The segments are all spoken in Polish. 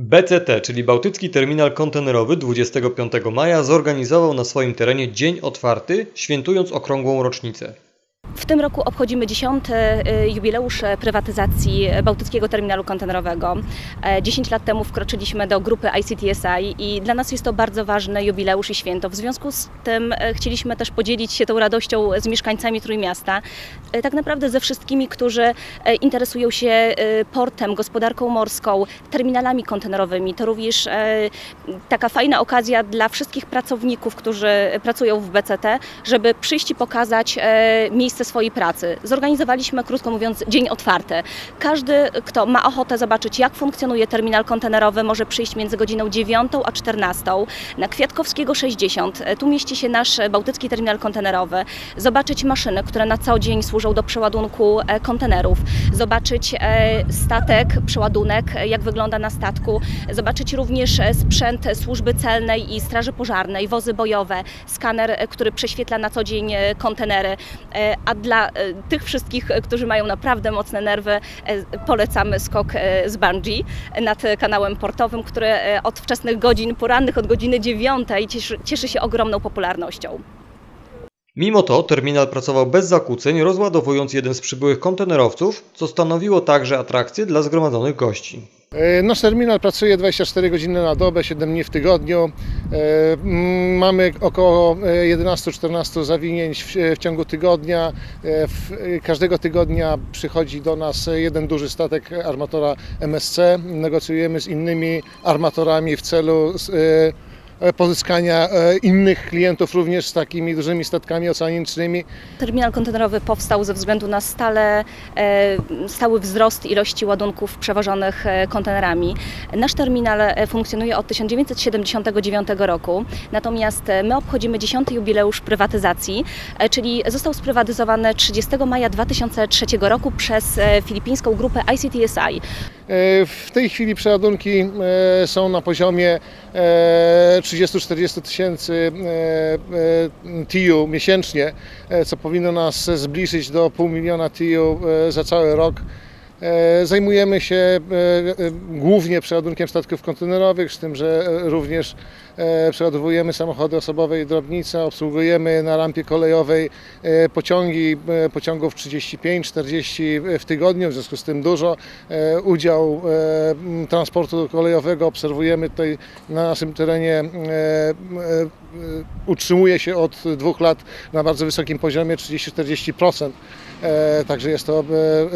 BCT, czyli Bałtycki Terminal Kontenerowy 25 maja zorganizował na swoim terenie dzień otwarty, świętując okrągłą rocznicę. W tym roku obchodzimy dziesiąty y, jubileusz e, prywatyzacji Bałtyckiego Terminalu Kontenerowego. E, 10 lat temu wkroczyliśmy do grupy ICTSI i dla nas jest to bardzo ważny jubileusz i święto. W związku z tym e, chcieliśmy też podzielić się tą radością z mieszkańcami Trójmiasta. E, Tak naprawdę ze wszystkimi, którzy e, interesują się e, portem, gospodarką morską, terminalami kontenerowymi. To również e, taka fajna okazja dla wszystkich pracowników, którzy pracują w BCT, żeby przyjść i pokazać e, miejsce swojej pracy. Zorganizowaliśmy, krótko mówiąc, dzień otwarty. Każdy, kto ma ochotę zobaczyć, jak funkcjonuje terminal kontenerowy, może przyjść między godziną 9 a 14 na Kwiatkowskiego 60. E, Tu mieści się nasz Bałtycki Terminal Kontenerowy. Zobaczyć maszyny, które na co dzień służą do przeładunku e, kontenerów. Zobaczyć e, statek, przeładunek, jak wygląda na statku. Zobaczyć również e, sprzęt służby celnej i straży pożarnej, wozy bojowe, skaner, który prześwietla na co dzień kontenery. A dla e, tych wszystkich, e, którzy mają naprawdę mocne nerwy, e, polecamy skok z bungee nad kanałem portowym, który od wczesnych godzin porannych, od godziny 9 cieszy, cieszy się ogromną popularnością. Mimo to terminal pracował bez zakłóceń, rozładowując jeden z przybyłych kontenerowców, co stanowiło także atrakcję dla zgromadzonych gości. E, Nasz terminal pracuje 24 godziny na dobę, 7 dni w tygodniu. E, Mamy około e, 11-14 zawinięć w, ciągu tygodnia. E, e, każdego tygodnia przychodzi do nas jeden duży statek armatora MSC. Negocjujemy z innymi armatorami w celu e, pozyskania e, innych klientów również z takimi dużymi statkami oceanicznymi. Terminal kontenerowy powstał ze względu na stale, e, stały wzrost ilości ładunków przewożonych e, kontenerami. Nasz terminal e, funkcjonuje od 1979 roku, natomiast e, my obchodzimy 10. jubileusz prywatyzacji, e, czyli został sprywatyzowany 30 maja 2003 roku przez e, filipińską grupę ICTSI. E, W tej chwili przeładunki e, są na poziomie e, 30-40 tysięcy e, e, TIU miesięcznie, co powinno nas zbliżyć do pół miliona TIU za cały rok. Zajmujemy się głównie przeładunkiem statków kontenerowych, z tym, że również przeładowujemy samochody osobowe i drobnice, obsługujemy na rampie kolejowej e, pociągi, e, pociągów 35-40 w tygodniu, w związku z tym dużo. E, Udział e, transportu kolejowego obserwujemy tutaj na naszym terenie, e, e, e, utrzymuje się od dwóch lat na bardzo wysokim poziomie 30-40%. E, Także jest to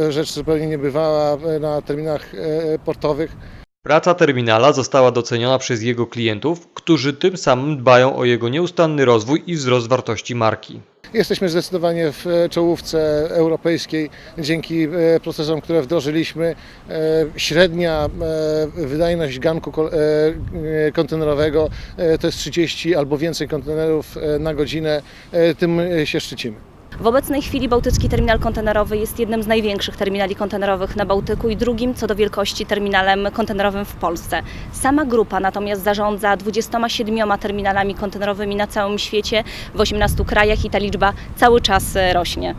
e, rzecz zupełnie niebywała e, na terminach e, portowych. Praca terminala została doceniona przez jego klientów, którzy tym samym dbają o jego nieustanny rozwój i wzrost wartości marki. Jesteśmy zdecydowanie w e, czołówce europejskiej dzięki e, procesom, które wdrożyliśmy. E, Średnia wydajność ganku kontenerowego to jest 30 albo więcej kontenerów na godzinę. Tym się szczycimy. W obecnej chwili Bałtycki Terminal Kontenerowy jest jednym z największych terminali kontenerowych na Bałtyku i drugim co do wielkości terminalem kontenerowym w Polsce. Sama grupa natomiast zarządza 27 terminalami kontenerowymi na całym świecie, w 18 krajach i ta liczba cały czas e, rośnie.